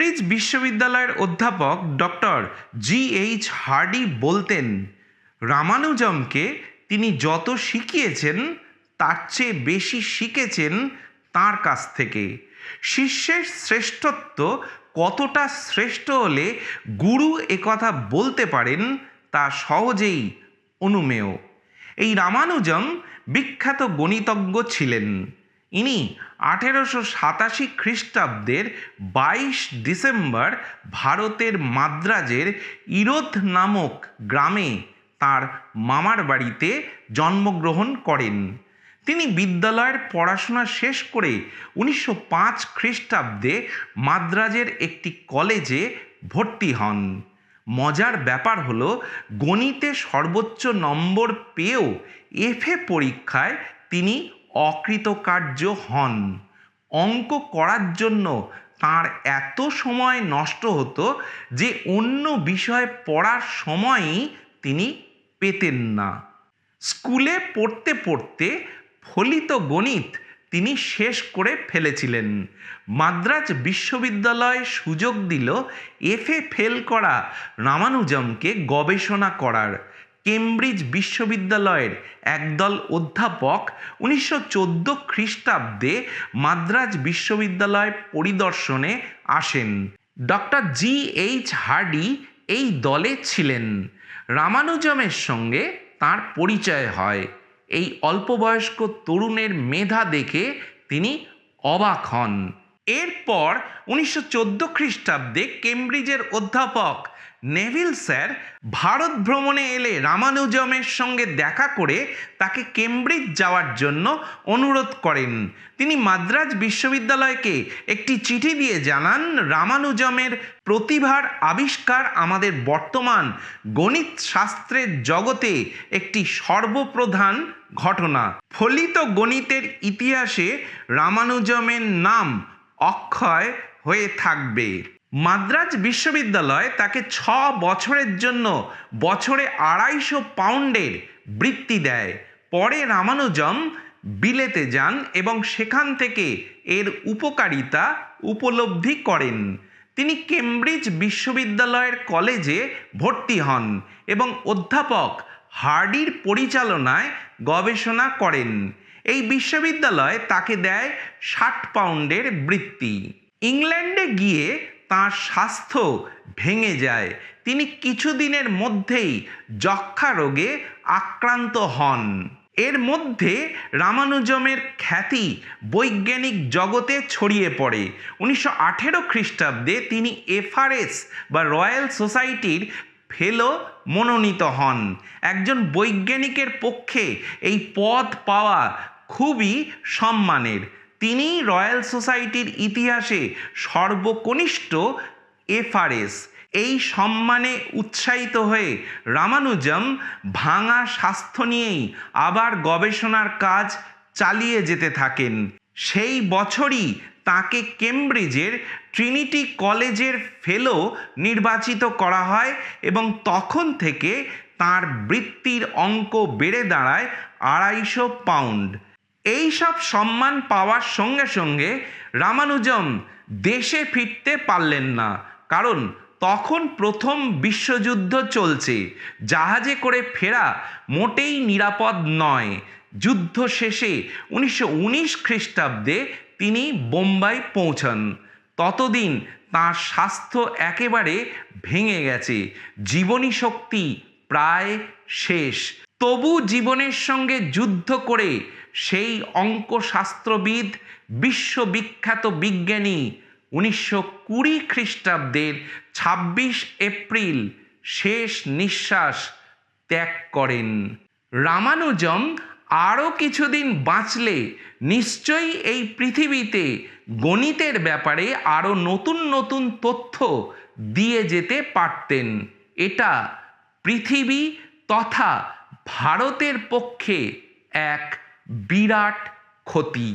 Cambridge বিশ্ববিদ্যালয়ের অধ্যাপক doctor G H hardy বলতেন, রামানুজমকে তিনি যত শিখিয়েছেন, তার চেয়ে বেশি শিখেছেন তার কাছ থেকে। শিষ্যের শ্রেষ্ঠত্ব কতটা শ্রেষ্ঠ হলে গুরু একথা বলতে পারেন, তা সহজেই অনুমেয়। এই রামানুজম বিখ্যাত গণিতজ্ঞ ছিলেন। ইনি আঠেরোশো সাতাশি খ্রিস্টাব্দের বাইশ ডিসেম্বর ভারতের মাদ্রাজের ইরোধ নামক গ্রামে তার মামার বাড়িতে জন্মগ্রহণ করেন। তিনি বিদ্যালয়ের পড়াশোনা শেষ করে উনিশশো পাঁচ খ্রিস্টাব্দে মাদ্রাজের একটি কলেজে ভর্তি হন। মজার ব্যাপার হলো, গণিতে সর্বোচ্চ নম্বর পেয়েও এফএ পরীক্ষায় তিনি অকৃতকার্য হন। অঙ্ক করার জন্য তার এত সময় নষ্ট হতো যে অন্য বিষয় পড়ার সময়ই তিনি পেতেন না। স্কুলে পড়তে পড়তে ফলিত গণিত তিনি শেষ করে ফেলেছিলেন। মাদ্রাজ বিশ্ববিদ্যালয় সুযোগ দিল এফএ ফেল করা রামানুজমকে গবেষণা করার। কেমব্রিজ বিশ্ববিদ্যালয়ের একদল অধ্যাপক উনিশশো চোদ্দ খ্রিস্টাব্দে মাদ্রাজ বিশ্ববিদ্যালয় পরিদর্শনে আসেন। ডক্টর জি এইচ হার্ডি এই দলে ছিলেন। রামানুজমের সঙ্গে তার পরিচয় হয়। এই অল্পবয়স্ক তরুণের মেধা দেখে তিনি অবাক হন। এরপর উনিশশো চোদ্দ খ্রিস্টাব্দে কেমব্রিজের অধ্যাপক নেভিল স্যার ভারত ভ্রমণে এলে রামানুজমের সঙ্গে দেখা করে তাকে কেমব্রিজ যাওয়ার জন্য অনুরোধ করেন। তিনি মাদ্রাজ বিশ্ববিদ্যালয়কে একটি চিঠি দিয়ে জানান, রামানুজমের প্রতিভার আবিষ্কার আমাদের বর্তমান গণিত শাস্ত্রের জগতে একটি সর্বপ্রধান ঘটনা। ফলিত গণিতের ইতিহাসে রামানুজমের নাম অক্ষয় হয়ে থাকবে। মাদ্রাজ বিশ্ববিদ্যালয় তাকে ছ বছরের জন্য বছরে আড়াইশো পাউন্ডের বৃত্তি দেয়। পরে রামানুজম, বিলেতে যান এবং সেখান থেকে এর উপকারিতা উপলব্ধি করেন। তিনি কেমব্রিজ বিশ্ববিদ্যালয়ের কলেজে ভর্তি হন এবং অধ্যাপক হার্ডির পরিচালনায় গবেষণা করেন। এই বিশ্ববিদ্যালয় তাকে দেয় ষাট পাউন্ডের বৃত্তি। ইংল্যান্ডে গিয়ে তাঁর স্বাস্থ্য ভেঙে যায়। তিনি কিছুদিনের মধ্যেই যক্ষা রোগে আক্রান্ত হন। এর মধ্যে রামানুজমের খ্যাতি বৈজ্ঞানিক জগতে ছড়িয়ে পড়ে। উনিশশো আঠেরো খ্রিস্টাব্দে তিনি এফআরএস বা রয়্যাল সোসাইটির ফেলো মনোনীত হন। একজন বৈজ্ঞানিকের পক্ষে এই পদ পাওয়া খুবই সম্মানের। তিনি রয়্যাল সোসাইটির ইতিহাসে সর্বকনিষ্ঠ এফআরএস। এই সম্মানে উৎসাহিত হয়ে রামানুজম ভাঙা স্বাস্থ্য নিয়েই আবার গবেষণার কাজ চালিয়ে যেতে থাকেন। সেই বছরই তাকে কেমব্রিজের ট্রিনিটি কলেজের ফেলো নির্বাচিত করা হয় এবং তখন থেকে তার বৃত্তির অঙ্ক বেড়ে দাঁড়ায় আড়াইশো পাউন্ড। এই সব সম্মান পাওয়ার সঙ্গে সঙ্গে রামানুজম দেশে ফিরতে পারলেন না। কারণ তখন প্রথম বিশ্বযুদ্ধ চলছে। জাহাজে করে ফেরা মোটেই নিরাপদ নয়। যুদ্ধ শেষে উনিশশো উনিশ খ্রিস্টাব্দে তিনি বোম্বাই পৌঁছান। ততদিন তাঁর স্বাস্থ্য একেবারে ভেঙে গেছে। জীবনী শক্তি প্রায় শেষ। তবু জীবনের সঙ্গে যুদ্ধ করে সেই অঙ্কশাস্ত্রবিদ, বিশ্ববিখ্যাত বিজ্ঞানী উনিশশো কুড়ি খ্রিস্টাব্দের ছাব্বিশ এপ্রিল শেষ নিঃশ্বাস ত্যাগ করেন। রামানুজম আরও কিছুদিন বাঁচলে নিশ্চয়ই এই পৃথিবীতে গণিতের ব্যাপারে আরও নতুন নতুন তথ্য দিয়ে যেতে পারতেন। এটা পৃথিবী তথা ভারতের পক্ষে এক বিরাট ক্ষতি।